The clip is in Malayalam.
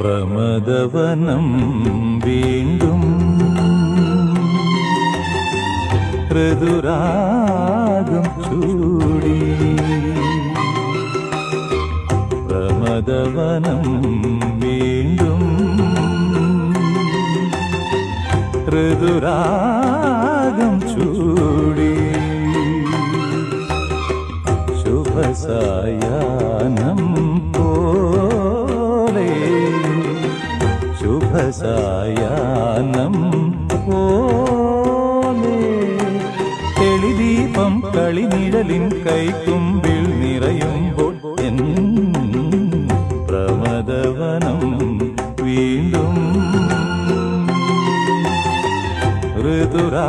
പ്രമദവനം വീണ്ടും ഋതുരാഗം ചൂടി. പ്രമദവനം വീണ്ടും ഋതുരാഗം ചൂടി. ശുഭസായാനം പോലെ ശുഭസായാനം പോലെ തെളിദീപം കളിനിഴലിൻ കൈത്തുമ്പിൽ നിറയുമ്പോൾ പ്രമദവനം വീണ്ടും ഋതുരാ